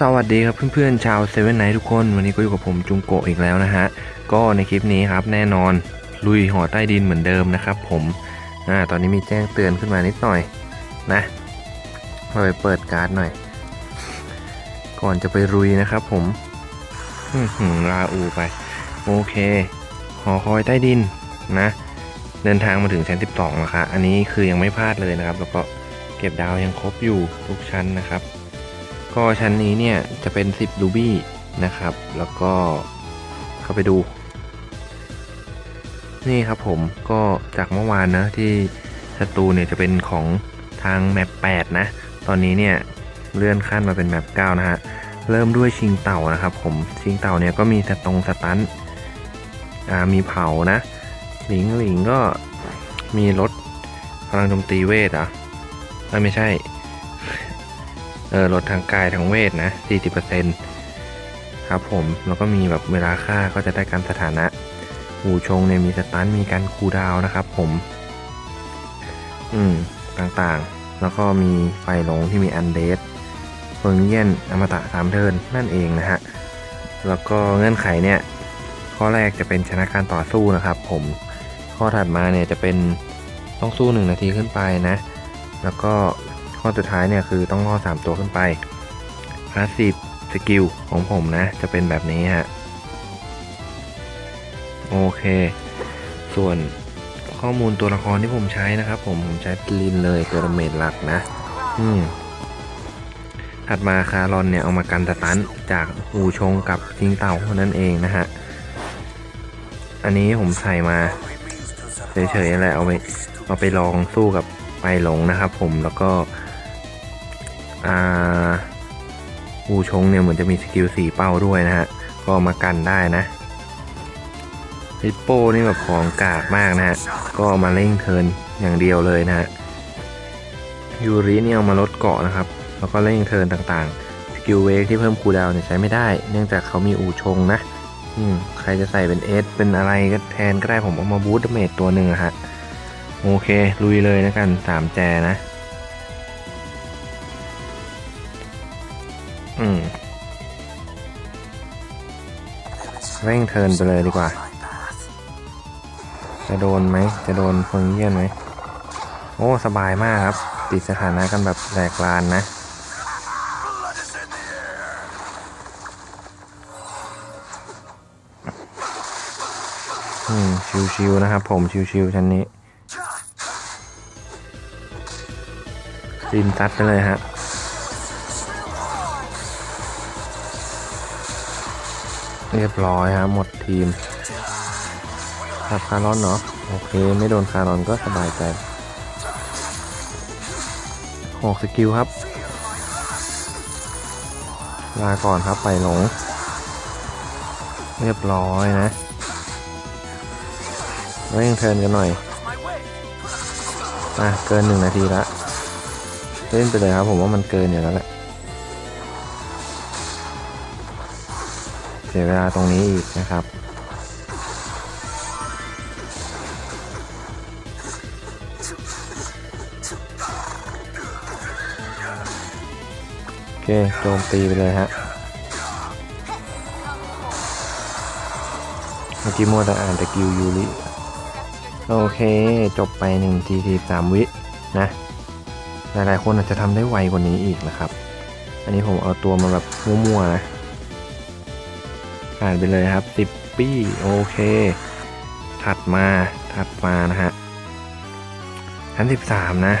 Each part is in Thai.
สวัสดีครับเพื่อนๆชาวเซเว่นไนทุกคน วันนี้ก็อยู่กับผมจุงโกะอีกแล้วนะฮะ ก็ในคลิปนี้ครับแน่นอนลุยหอใต้ดินเหมือนเดิมนะครับผมอ่าตอนนี้มีแจ้งเตือนขึ้นมานิดหน่อยนะเราไปเปิดการ์ดหน่อย ก่อนจะไปรุยนะครับผมอื้อหือลาอูไป โอเคหอคอยใต้ดินนะ เดินทางมาถึงชั้น 12แล้วครับอันนี้คือยังไม่พลาดเลยนะครับ แล้วก็เก็บดาวยังครบอยู่ทุกชั้นนะครับ ก็ชั้นนี้เนี่ยจะเป็น 10 รูบี้นะครับ แล้วก็เข้าไปดู นี่ครับผมก็จากเมื่อวานนะที่ศัตรูเนี่ยจะเป็นของทางแมป8นะ ตอนนี้เนี่ยเลื่อนขั้นมาเป็นแมป9นะฮะ เริ่มด้วยชิงเต่านะครับผมชิงเต่าเนี่ยก็มีสตรงสตันอ่ามีเผานะ หลิงหลิงก็มีรถพลังโจมตีเวทอะไม่ใช่ เออลดทางกายทางเวทนะ 40%ครับผม แล้วก็มีแบบเวลาฆ่าก็จะได้การสถานะหูชงเนี่ยมีสตันมีการคูดาวนะครับผม อืม ต่างๆ แล้วก็มีไฟหลงที่มีอันเดสเฟิงเยี่ยนอมตะสามเทินนั่นเองนะฮะ แล้วก็เงื่อนไขเนี่ย ข้อแรกจะเป็นชนะการต่อสู้นะครับผม ข้อถัดมาเนี่ยจะเป็นต้องสู้ 1 นาทีขึ้นไปนะ แล้วก็ ข้อสุดท้ายเนี่ยคือต้องรอด3ตัวขึ้นไปพาสซีฟสกิลของผมนะ จะเป็นแบบนี้ฮะ โอเค ส่วนข้อมูลตัวละครที่ผมใช้นะครับ ผมผมใช้ลินเลยตัวเมจหลักนะ อืมถัดมาคารอนเนี่ย เอามากันสตันจากอูชงกับจิงเต่าเท่านั้นเองนะฮะ อันนี้ผมใส่มาเฉยๆแหละเอาไปเอาไปลองสู้กับไปหลงนะครับผมแล้วก็ อ่าอูชงเนี่ยเหมือนจะมีสกิลสีเป้าด้วยนะฮะ ก็มากันได้นะฮิปโป้นี่แบบของกากมากนะฮะ ก็มาเร่งเทินอย่างเดียวเลยนะฮะ ยูรินี่ยเอามาลดเกาะนะครับ แล้วก็เร่งเทินต่างๆ สกิลเวกที่เพิ่มคูลดาวเนี่ยใช้ไม่ได้ เนื่องจากเขามีอูชงนะ อืมใครจะใส่เป็นเอสเป็นอะไรก็แทนก็ได้ผมเอามาบูสต์เมจตัวหนึ่งอะฮะ โอเค ลุยเลยนะกันสามแจนะ อืมเร่งเทินไปเลยดีกว่า จะโดนไหม จะโดนเฟิงเยี่ยนไหม โอ้ สบายมากครับ ติดสถานะกันแบบแหลกลานนะ อืม ชิวๆนะครับผมชิวๆชั้นนี้ดินตัดไปเลยฮะ เรียบร้อยฮะหมดทีมขับคารอนเนาะโอเค ไม่โดนคารอนก็สบายใจหกสกิลครับ ลาก่อนครับไปหลง เรียบร้อยนะเร่งเทินกันหน่อย อะ เกินหนึ่งนาทีละ เล่นไปเลยครับผมว่ามันเกินอยู่แล้วแหละ สียเวลาตรงนี้อีกนะครับ โอเคโจมตีไปเลยฮะ เมื่อกี้มัวแต่อ่านแต่กิวยูริโอเค จบไป1ทีทีสามวินะ หลายๆคนอาจจะทำได้ไวกว่านี้อีกนะครับ อันนี้ผมเอาตัวมาแบบมั่วๆนะ ผ่านไปเลยครับ10ปี้โอเค ถัดมาถัดมานะฮะชั้น13นะ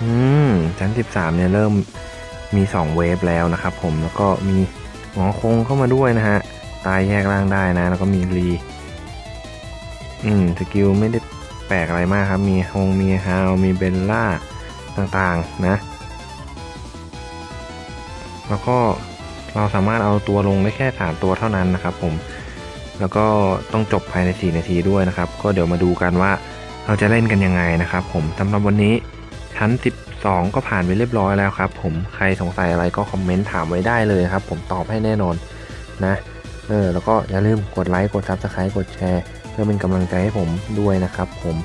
อืม ชั้น13เนี่ยเริ่มมี2เวฟแล้วนะครับผมแล้วก็มีหมอคงเข้ามาด้วยนะฮะ ตายแยกร่างได้นะ แล้วก็มีรีอืมสกิลไม่ได้แปลกอะไรมากครับ มีฮงมีฮาวมีเบลล่าต่างๆนะ แล้วก็ เราสามารถเอาตัวลงได้แค่สามตัวเท่านั้นนะครับ ผม แล้วก็ต้องจบภายใน 4 นาทีด้วยนะครับ ก็เดี๋ยวมาดูกันว่าเราจะเล่นกันยังไงนะครับ ผมสำหรับวันนี้ชั้น 12 ก็ผ่านไปเรียบร้อยแล้วครับ ผมใครสงสัยอะไรก็คอมเมนต์ถามไว้ได้เลยครับ ผมตอบให้แน่นอนนะเออแล้วก็อย่าลืมกดไลค์กดซับสไครต์กดแชร์เพื่อเป็นกำลังใจให้ผมด้วยนะครับ ผม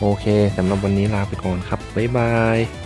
โอเคสำหรับวันนี้ลาไปก่อนครับบ๊ายบาย